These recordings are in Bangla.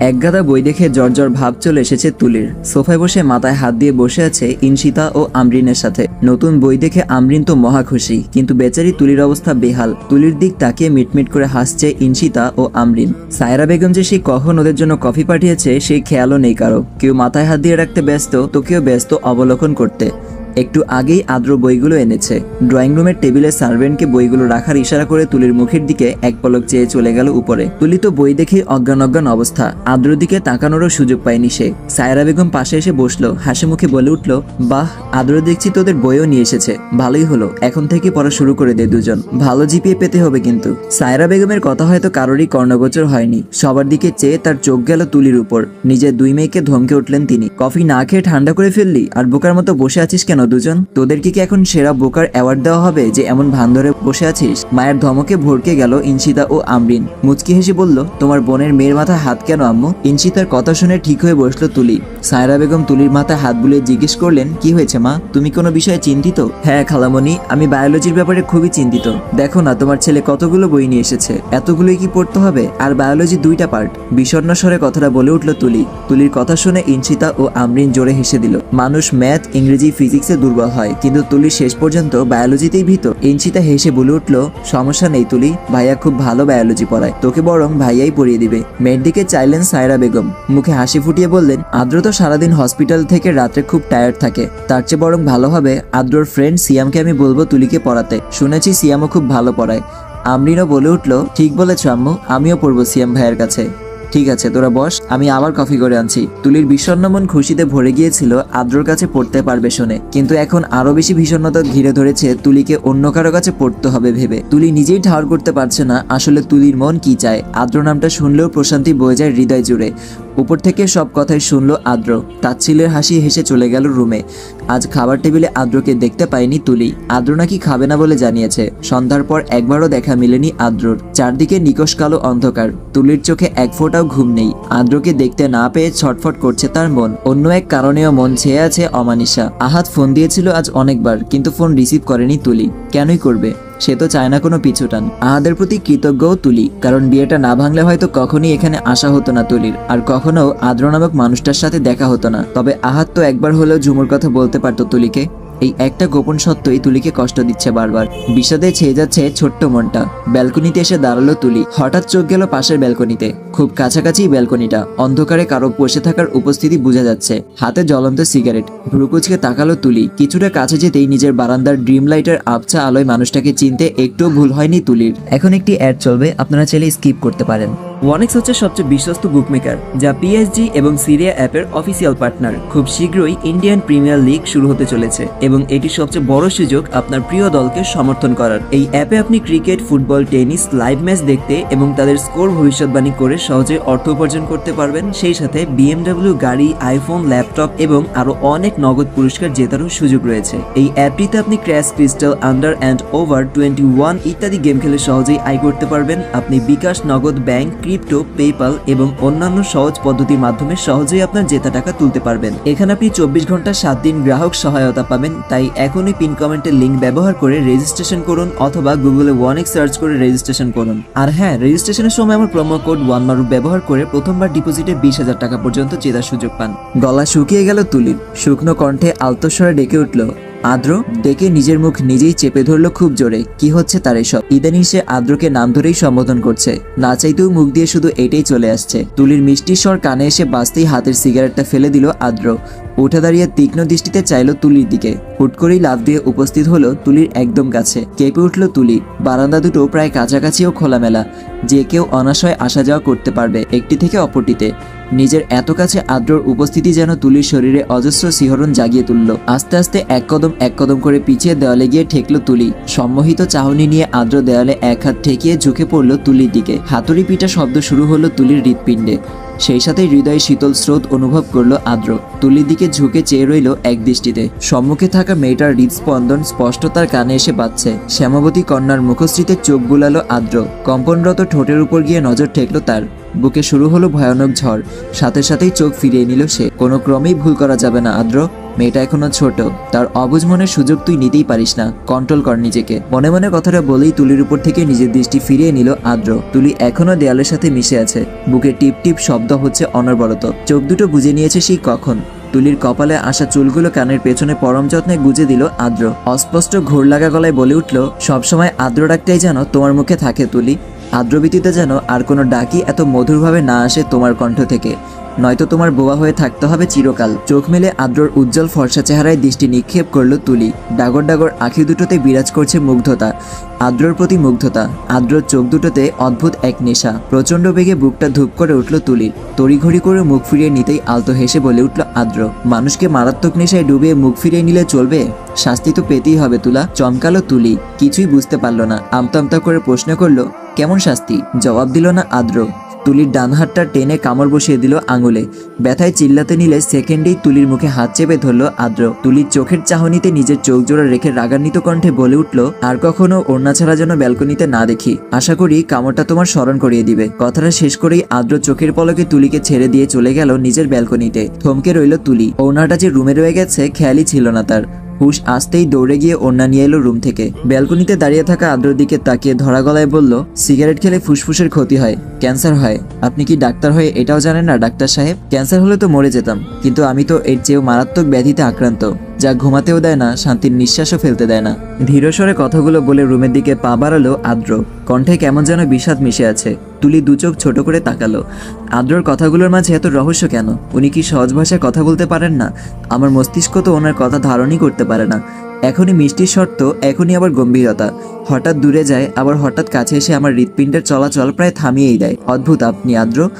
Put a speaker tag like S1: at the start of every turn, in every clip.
S1: একগাদা বই দেখে জর্জর ভাব চলে এসেছে তুলির। সোফায় বসে মাথায় হাত দিয়ে বসে আছে ইনশিতা ও আমরিনের সাথে। নতুন বই দেখে আমরিন তো মহা খুশি, কিন্তু বেচারি তুলির অবস্থা বেহাল। তুলির দিক তাকিয়ে মিটমিট করে হাসছে ইনশিতা ও আমরিন। সায়রা বেগম যে সেই কখন ওদের জন্য কফি পাঠিয়েছে, সেই খেয়ালও নেই কারও। কেউ মাথায় হাত দিয়ে রাখতে ব্যস্ত, তো কেউ ব্যস্ত অবলোকন করতে। একটু আগেই আদ্র বইগুলো এনেছে। ড্রয়িং রুমের টেবিলে সার্ভেন্টকে বইগুলো রাখার ইশারা করে তুলির মুখের দিকে এক পলক চেয়ে চলে গেল উপরে। তুলি তো বই দেখে অজ্ঞান অজ্ঞান অবস্থা। আদ্র দিকে তাকানোরও সুযোগ পায়নি সে। সায়রা বেগম পাশে এসে বসল। হাসি মুখে বলে উঠল, বাহ, আদ্র দেখছি তোদের বইও নিয়ে এসেছে। ভালোই হলো। এখন থেকে পড়া শুরু করে দে দুজন। ভালো জিপিএ পেতে হবে কিন্তু। সায়রা বেগমের কথা হয়তো কারোরই কর্ণগোচর হয়নি। সবার দিকে চেয়ে তার চোখ গেল তুলির উপর। নিজের দুই মেয়েকে ধমকে উঠলেন তিনি। কফি না খেয়ে ঠান্ডা করে ফেললি? আর বোকার মতো বসে আছিস কেন দুজন তোদেরকে কি এখন সেরা বোকার অ্যাওয়ার্ড দেওয়া হবে যে এমন ভান ধরে বসে আছিস? মায়ের ধমকে ভরকে গেল ইনশিতা ও আমরিন। মুচকি হেসে বলল, তোমার বোনের মেয়ের মাথায় হাত কেন আম্মু? ইনশিতার কথা শুনে ঠিক হয়ে বসল তুলি। সায়রা বেগম তুলির মাথায় হাত বুলিয়ে জিজ্ঞেস করলেন, কি হয়েছে মা? তুমি কোনো বিষয়ে চিন্তিত? হ্যাঁ খালামণি, আমি বায়োলজির ব্যাপারে খুবই চিন্তিত। দেখো না, তোমার ছেলে কতগুলো বই নিয়ে এসেছে। এতগুলোই কি পড়তে হবে? আর বায়োলজি দুইটা পার্ট বিষণ্ণ স্বরে কথাটা বলে উঠল তুলি। তুলির কথা শুনে ইনশিতা ও আমরিন জোরে হেসে দিল। মানুষ ম্যাথ ইংরেজি ফিজিক্সে দুর্বল হয়। কিন্তু তুলি শেষ পর্যন্ত বায়োলজিতেই ভীত। ইনশিতা হেসে বলে উঠল, সমস্যা নেই তুলি, ভাইয়া খুব ভালো বায়োলজি পড়ায়। তোকে বরং ভাইয়াই পড়িয়ে দিবে। মেয়ের দিকে চাইলেন সায়রা বেগম। মুখে হাসি ফুটিয়ে বললেন আদ্র তো সারাদিন হসপিটাল থেকে রাত্রে খুব টায়ার্ড থাকে। তার চেয়ে বরং ভালো হবে আদ্রর ফ্রেন্ড সিয়ামকে আমি বলব তুলিকে পড়াতে। শুনেছি সিয়ামও খুব ভালো পড়ায়। আমরিনও বলে উঠল, ঠিক বলেছ আম্মু, আমিও পড়ব সিয়াম ভাইয়ের কাছে। ঠিক আছে, তোরা বস, আমি আবার কফি করে আনছি। তুলির বিষণ্ণ মন খুশিতে ভরে গিয়েছিল, আদ্রর কাছে পড়তে পারবে শুনে। কিন্তু এখন আরও বেশি ভীষণতা ঘিরে ধরেছে তুলিকে অন্য কারও কাছে পড়তে হবে ভেবে। তুলি নিজেই ঠাওয়ার করতে পারছে না, আসলে তুলির মন কি চায়? আদ্র নামটা শুনলেও প্রশান্তি বয়ে যায় হৃদয় জুড়ে। উপর থেকে সব কথাই শুনল আদ্র। তাচ্ছিলের হাসি হেসে চলে গেল রুমে। আজ খাবার টেবিলে আদ্রকে দেখতে পায়নি তুলি। আদ্র নাকি খাবে না বলে জানিয়েছে। সন্ধ্যার পর একবারও দেখা মেলেনি আদ্রর। চারদিকে নিকশ কালো অন্ধকার। তুলির চোখে এক ফোঁটাও ঘুম নেই। আদ্রকে দেখতে না পেয়ে ছটফট করছে তার মন। অন্য এক কারণেও মন ছেয়ে আছে অমানিসা আহাত ফোন দিয়েছিল আজ অনেকবার, কিন্তু ফোন রিসিভ করেনি তুলি। কেনই করবে? সে তো চায় না কোনো পিছুটান আহাদের প্রতি কৃতজ্ঞও তুলি, কারণ বিয়েটা না ভাঙলে হয়তো কখনই এখানে আসা হতো না তুলির, আর কখনো আদ্র নামক মানুষটার সাথে দেখা হতো না। তবে আহাত তো একবার হলেও ঝুমুর কথা বলতে পারতো তুলিকে। এই একটা গোপন সত্যই তুলিকে কষ্ট দিচ্ছে বারবার। বিষাদে ছেয়ে যাচ্ছে ছোট্ট মনটা। ব্যালকনিতে এসে দাঁড়াল তুলি। হঠাৎ চোখ গেল পাশের ব্যালকনিতে। খুব কাছাকাছি ব্যালকনিটা। অন্ধকারে কারও বসে থাকার উপস্থিতি বোঝা যাচ্ছে। হাতে জ্বলন্ত সিগারেট। ভ্রুকুচকে তাকালো তুলি। কিছুটা কাছে যেতেই নিজের বারান্দার ড্রিম লাইটের আবছা আলোয় মানুষটাকে চিনতে একটুও ভুল হয়নি তুলির। এখন একটি অ্যাড চলবে, আপনারা চাইলে স্কিপ করতে পারেন। ওয়ানেক্স হচ্ছে সবচেয়ে বিশ্বস্ত বুকমেকার যা পিএসজি এবং সিরিয়া অ্যাপের অফিসিয়াল পার্টনার খুব শীঘ্রই ইন্ডিয়ান প্রিমিয়ার লিগ শুরু হতে চলেছে এবং এটি সবচেয়ে বড় সুযোগ আপনার প্রিয় দলকে সমর্থন করার। এই অ্যাপে আপনি cricket football tennis live match দেখতে এবং তাদের স্কোর ভবিষ্যৎবাণী করে সহজে অর্থ উপার্জন করতে পারবেন। সেই সাথে বিএমডব্লিউ গাড়ি আইফোন ল্যাপটপ এবং আরও অনেক নগদ পুরস্কার জেতারও সুযোগ রয়েছে। এই অ্যাপটিতে আপনি crash crystal under and over twenty one ইত্যাদি গেম খেলে সহজেই আয় করতে পারবেন। আপনি বিকাশ, নগদ ব্যাংক ক্রিপ্টো পেপাল এবং অন্যান্য সহজ পদ্ধতির মাধ্যমে সহজেই আপনার জেতা টাকা তুলতে পারবেন। এখানে আপনি চব্বিশ ঘণ্টা সাত দিন গ্রাহক সহায়তা পাবেন, তাই এখনই পিন কমেন্টের লিঙ্ক ব্যবহার করে রেজিস্ট্রেশন করুন অথবা গুগলে ওয়ানেক সার্চ করে রেজিস্ট্রেশন করুন। আর হ্যাঁ রেজিস্ট্রেশনের সময় আমার প্রোমো কোড ওয়ান মারু ব্যবহার করে প্রথমবার ডিপোজিটে বিশ হাজার টাকা পর্যন্ত জেতার সুযোগ পান। গলা শুকিয়ে গেল তুলির। শুকনো কণ্ঠে আলতস্বরে ডেকে উঠল আদ্র ডেকে নিজের মুখ নিজেই চেপে ধরলো খুব জোরে। কি হচ্ছে তার এসব? ইদানিং সে আদ্রকে নাম ধরেই সম্বোধন করছে। না চাইতেও মুখ দিয়ে শুধু এটাই চলে আসছে। তুলির মিষ্টি স্বর কানে এসে বাঁচতেই হাতের সিগারেটটা ফেলে দিল আদ্র। উঠে দাঁড়িয়ে তীক্ষ্ণ দৃষ্টিতে চাইলো তুলির দিকে। হুট করেই লাভ দিয়ে উপস্থিত হলো তুলির একদম কাছে। কেঁপে উঠল তুলি। বারান্দা দুটো প্রায় কাছাকাছিও খোলামেলা। যে কেউ অনাশয় আসা যাওয়া করতে পারবে, একটি থেকে অপরটিতে। নিজের এত কাছে আদ্রর উপস্থিতি যেন তুলির শরীরে অজস্র শিহরণ জাগিয়ে তুলল। আস্তে আস্তে এক কদম এক কদম করে পিছিয়ে দেওয়ালে গিয়ে ঠেকল তুলি। সম্মোহিত চাহনি নিয়ে আদ্র দেওয়ালে এক হাত ঠেকিয়ে ঝুঁকে পড়ল তুলির দিকে। হাতুড়ি পিটা শব্দ শুরু হলো তুলির হৃৎপিণ্ডে। সেই সাথে হৃদয়ে শীতল স্রোত অনুভব করল আদ্র। তুলির দিকে ঝুঁকে চেয়ে রইল এক দৃষ্টিতে। সম্মুখে থাকা মেয়েটার হৃদস্পন্দন স্পষ্ট তার কানে এসে বাজছে। শ্যামাবতী কন্যার মুখশ্রীতে চোখ বুলালো আদ্র। কম্পনরত ঠোঁটের উপর গিয়ে নজর ঠেকলো তার। বুকে শুরু হলো ভয়ানক ঝড়। সাথে সাথেই চোখ ফিরিয়ে নিল সে। কোনো ক্রমেই ভুল করা যাবে না, আদ্র। মেয়েটা এখনও ছোট। তার অবুঝ মনের সুযোগ তুই নিতেই পারিস না। কন্ট্রোল কর নিজেকে। মনে মনে কথাটা বলেই তুলির উপর থেকে নিজের দৃষ্টি ফিরিয়ে নিল আদ্র। তুলি এখনও দেয়ালের সাথে মিশে আছে। বুকে টিপ টিপ শব্দ হচ্ছে অনর্বরত। চোখ দুটো বুঝে নিয়েছে সেই কখন। তুলির কপালে আসা চুলগুলো কানের পেছনে পরম যত্নে গুজে দিল আদ্র। অস্পষ্ট ঘোর লাগা গলায় বলে উঠল, সবসময় আদ্র ডাকটাই যেন তোমার মুখে থাকে তুলি। আদ্রবীতিতে যেন আর কোনো ডাকি এত মধুরভাবে না আসে তোমার কণ্ঠ থেকে। নয়তো তোমার বোয়া হয়ে থাকতে হবে চিরকাল। চোখ মেলে আদ্রর উজ্জ্বল ফর্সা চেহারায় দৃষ্টি নিক্ষেপ করল তুলি। ডাগর ডাগর আঁখি দুটোতে বিরাজ করছে মুগ্ধতা, আদ্রর প্রতি মুগ্ধতা। আদ্রর চোখ দুটোতে অদ্ভুত এক নেশা। প্রচণ্ড বেগে বুকটা ধূপ করে উঠল তুলির। তড়িঘড়ি করে মুখ ফিরিয়ে নিতেই আলতো হেসে বলে উঠল আদ্র, মানুষকে মারাত্মক নেশায় ডুবিয়ে মুখ ফিরিয়ে নিলে চলবে? শাস্তি তো পেতেই হবে তুলা। চমকালো তুলি, কিছুই বুঝতে পারল না। আমতা করে প্রশ্ন করল, কেমন শাস্তি? জবাব দিল না আদ্র। তুলির ডান হাতটা টেনে কামড় বসিয়ে দিল আঙুলে। ব্যথায় চিল্লাতে নিলে সেকেন্ডেই তুলির মুখে হাত চেপে ধরল আদ্র। তুলির চোখের চাহনিতে নিজের চোখ জোড়া রেখে রাগান্বিত কণ্ঠে বলে উঠল, আর কখনো ওড়না ছাড়া যেন ব্যালকনিতে না দেখি। আশা করি কামড়টা তোমার স্মরণ করিয়ে দিবে। কথাটা শেষ করেই আদ্র চোখের পলকে তুলিকে ছেড়ে দিয়ে চলে গেল নিজের ব্যালকনিতে। থমকে রইল তুলি। ওড়নাটা যে রুমে রয়ে গেছে, খেয়ালই ছিল না তার। হুশ আসতেই দৌড়ে গিয়ে ওড়না নিয়ে এলো রুম থেকে। ব্যালকনিতে দাঁড়িয়ে থাকা আদ্রর দিকে তাকিয়ে ধরা গলায় বলল, সিগারেট খেলে ফুসফুসের ক্ষতি হয়, ক্যান্সার হয়। আপনি কি ডাক্তার হয়ে এটাও জানেন না, ডাক্তার সাহেব? ক্যান্সার হলে তো মরে যেতাম। কিন্তু আমি তো এর চেয়েও মারাত্মক ব্যাধিতে আক্রান্ত। যা ঘুমাতেও দেয় না, শান্তির নিঃশ্বাসও ফেলতে দেয় না। ধীরস্বরে কথাগুলো বলে রুমের দিকে পা বাড়ালো আদ্র। কণ্ঠে কেমন যেন বিষাদ মিশে আছে। তুলি দু চোখ ছোট করে তাকালো। আদ্রর কথাগুলোর মাঝে এত রহস্য কেন? উনি কি সহজ ভাষায় কথা বলতে পারেন না? আমার মস্তিষ্ক তো ওনার কথা ধারণই করতে পারে না। এখনই মিষ্টির শর্ত, এখনই আবার গম্ভীরতা। হঠাৎ দূরে যায়, আবার হঠাৎ কাছে এসে আমার হৃৎপিণ্ডের চলাচল প্রায় থামিয়েই দেয়। অদ্ভুত আপনি, আদ্র।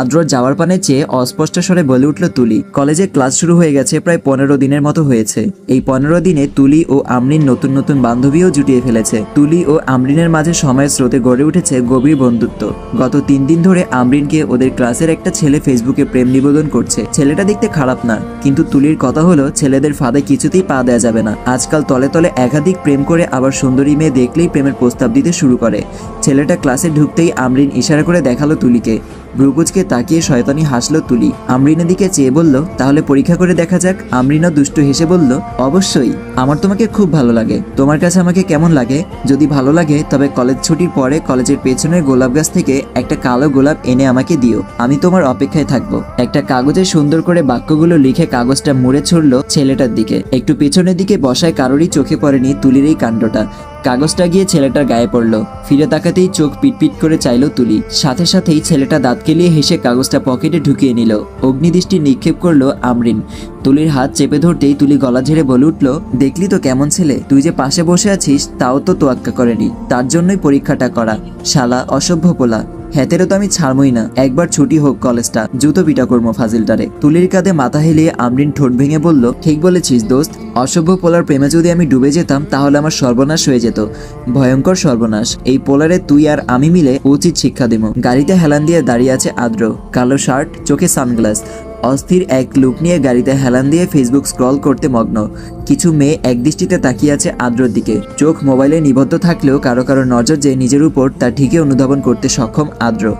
S1: আদ্রর যাওয়ার পানে চেয়ে অস্পষ্ট স্বরে বলে উঠল তুলি। কলেজে ক্লাস শুরু হয়ে গেছে, প্রায় পনেরো দিনের মতো হয়েছে। এই পনেরো দিনে তুলি ও আমরিন নতুন নতুন বান্ধবীও জুটিয়ে ফেলেছে। তুলি ও আমরিনের মাঝে সময়ের স্রোতে গড়ে উঠেছে গভীর বন্ধুত্ব। গত তিন দিন ধরে আমরিনকে ওদের ক্লাসের একটা ছেলে ফেসবুকে প্রেম নিবেদন করছে। ছেলেটা দেখতে খারাপ না, কিন্তু তুলির কথা হলো, ছেলেদের ফাঁদে কিছুতেই পা দেওয়া যাবে না। আজকাল তলে তলে একাধিক প্রেম করে আবার সুন্দরী মেয়ে দেখলেই প্রেমের প্রস্তাব দিতে শুরু করে। ছেলেটা ক্লাসে ঢুকতেই আমরিন ইশারা করে দেখাল তুলিকে। ব্রুকুজকে তাকিয়ে শয়তানি হাসলো তুলি। আমরিনের দিকে চেয়ে বলল, তাহলে পরীক্ষা করে দেখা যাক। আমরিনা দুষ্টু হেসে বলল, অবশ্যই, আমার তোমাকে খুব ভালো লাগে। তোমার কাছে আমাকে কেমন লাগে? যদি ভালো লাগে, তবে কলেজ ছুটির পরে কলেজের পেছনের গোলাপ গাছ থেকে একটা কালো গোলাপ এনে আমাকে দিও। আমি তোমার অপেক্ষায় থাকব। একটা কাগজে সুন্দর করে বাক্যগুলো লিখে কাগজটা মুড়ে ছড়লো ছেলেটার দিকে। একটু পেছনের দিকে বসায় কারোরই চোখে পড়েনি তুলির এই কাণ্ডটা। কাগজটা গিয়ে ছেলেটার গায়ে পড়ল। ফিরে তাকাতেই চোখ পিটপিট করে চাইল তুলি। সাথে সাথেই ছেলেটা দাঁত কেলিয়ে হেসে কাগজটা পকেটে ঢুকিয়ে নিল। অগ্নিদৃষ্টি নিক্ষেপ করল আমরিন। তুলির হাত চেপে ধরতেই তুলি গলা ঝেড়ে বলে উঠল, দেখলি তো কেমন ছেলে? তুই যে পাশে বসে আছিস, তাও তো তোয়াক্কা করেনি। তার জন্যই পরীক্ষাটা করা। শালা, অসভ্য পোলা। হ্যাতেরও তো আমি ছাড়মই না। একবার ছুটি হোক কলেজটা। জুতো পিটা করব ফাজিলটারে। তুলির কাঁধে মাথা হেলিয়ে আমরিন ঠোঁট ভেঙে বলল, ঠিক বলেছিস দোস্ত। অসভ্য পোলার প্রেমে যদি আমি ডুবে যেতাম, তাহলে আমার সর্বনাশ হয়ে যেত। ভয়ঙ্কর সর্বনাশ। এই পোলারে তুই আর আমি মিলে উচিত শিক্ষা দেব গাড়িতে হেলান দিয়ে দাঁড়িয়ে আছে আদ্র। কালো শার্ট, চোখে সানগ্লাস। অস্থির এক লুক নিয়ে গাড়িতে হেলান দিয়ে ফেসবুক স্ক্রল করতে মগ্ন। কিছু মেয়ে একদৃষ্টিতে তাকিয়ে আছে আদ্রর দিকে। চোখ মোবাইলে নিবদ্ধ থাকলেও কারও কারও নজর যে নিজের উপর, তা ঠিকই অনুধাবন করতে সক্ষম আদ্র।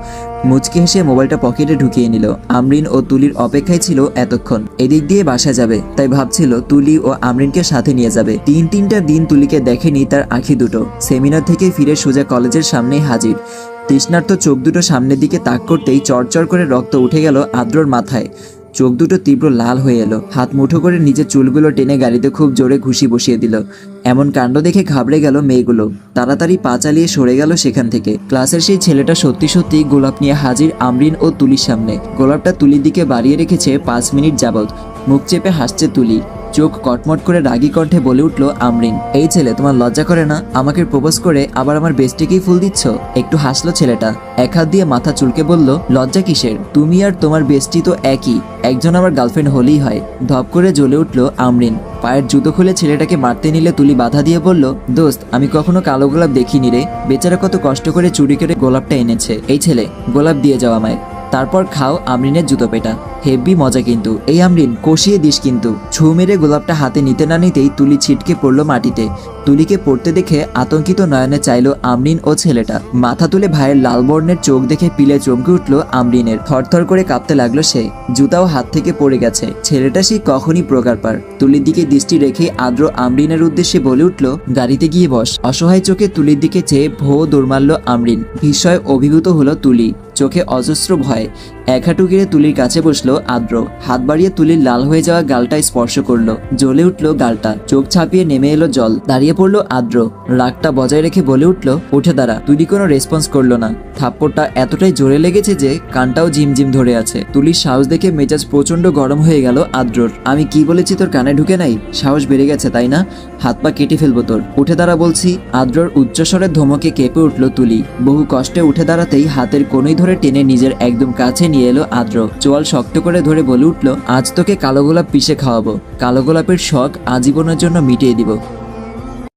S1: মুচকি হেসে মোবাইলটা পকেটে ঢুকিয়ে নিল। আমরিন ও তুলির অপেক্ষায় ছিল এতক্ষণ। এদিক দিয়ে বাসা যাবে, তাই ভাবছিল তুলি ও আমরিনকে সাথে নিয়ে যাবে। তিন তিনটা দিন তুলিকে দেখেনি তার আঁখি দুটো। সেমিনার থেকে ফিরে সোজা কলেজের সামনেই হাজির। তৃষ্ণার্ত চোখ দুটো সামনের দিকে তাক করতেই চরচর করে রক্ত উঠে গেল আদ্রর মাথায়। চোখ দুটো তীব্র লাল হয়ে এলো। হাত মুঠো করে নিজের চুলগুলো টেনে গাড়িতে খুব জোরে ঘুষি বসিয়ে দিল। এমন কাণ্ড দেখে ঘাবড়ে গেল মেয়েগুলো। তাড়াতাড়ি পা চালিয়ে সরে গেল সেখান থেকে। ক্লাসের সেই ছেলেটা সত্যি সত্যি গোলাপ নিয়ে হাজির আমরিন ও তুলির সামনে। গোলাপটা তুলির দিকে বাড়িয়ে রেখেছে পাঁচ মিনিট যাবৎ। মুখ চেপে হাসছে তুলি। চোখ কটমট করে রাগী কণ্ঠে বলে উঠল, আমরিন, এই ছেলে তোমার লজ্জা করে না? আমাকে প্রপোজ করে আবার আমার বেস্টিকেই ফুল দিচ্ছ? একটু হাসলো ছেলেটা। এক হাত দিয়ে মাথা চুলকে বলল, লজ্জা কিসের? তুমি আর তোমার বেস্টি তো একই। একজন আমার গার্লফ্রেন্ড হলেই হয়। ধপ করে জ্বলে উঠল, আমরিন। পায়ের জুতো খুলে ছেলেটাকে মারতে নিলে তুলি বাধা দিয়ে বলল, দোস্ত, আমি কখনো কালো গোলাপ দেখিনি রে। বেচারা কত কষ্ট করে চুরি করে গোলাপটা এনেছে। এই ছেলে, গোলাপ দিয়ে যাওয়া আমায়। তারপর খাও আমরিনের জুতো পেটা। হেব্বি মজা কিন্তু। এই আমরিন, কষিয়ে দিস কিন্তু। ছু মেরে গোলাপটা হাতে নিতে না নিতেই তুলি ছিটকে পড়ল মাটিতে। তুলিকে পড়তে দেখে আতঙ্কিত নয়নে চাইলো আমরিন ও ছেলেটা। মাথা তুলে ভাইয়ের লাল বর্ণের চোখ দেখে পিলে চমকে উঠল আমরিনের। থরথর করে কাঁপতে লাগল সে। জুতাও হাত থেকে পড়ে গেছে। ছেলেটা সেই কখনই প্রকার পার। তুলির দিকে দৃষ্টি রেখে আদ্র আমরিনের উদ্দেশ্যে বলে উঠল, গাড়িতে গিয়ে বস। অসহায় চোখে তুলির দিকে চেয়ে ভো দৌড় আমরিন। বিস্ময় অভিভূত হলো তুলি। চোখে অজস্র ভয়। এক হাঁটু গিরে তুলির কাছে বসল আদ্র। হাত বাড়িয়ে তুলির লাল হয়ে যাওয়া গালটা স্পর্শ করল। জ্বলে উঠল গালটা। চোখ ছাপিয়ে নেমে এলো জল। দাঁড়িয়ে পড়ল আদ্র। রাগটা বজায় রেখে বলে উঠল উঠে দাঁড়া, তুলি কোনো রেসপন্স করল না। থাপ্পড়টা এতটাই জোরে লেগেছে যে, কানটাও ঝিমঝিম ধরে আছে। তুলির সাহস দেখে মেজাজ প্রচণ্ড গরম হয়ে গেল আদ্রর। আমি কি বলেছি তোর কানে ঢুকে নাই? সাহস বেড়ে গেছে, তাই না? হাত পা কেটে ফেলব তোর। উঠে দাঁড়া বলছি। আদ্রর উচ্চস্বরের ধমকে কেঁপে উঠল তুলি। বহু কষ্টে উঠে দাঁড়াতেই হাতের কোনই ধরে টেনে নিজের একদম কাছে নিয়ে এলো আদ্র। চোয়াল শক্ত করে ধরে বলে উঠল, আজ তোকে কালো গোলাপ পিষে খাওয়াবো। কালো গোলাপের শখ আজীবনের জন্য মিটিয়ে দিব।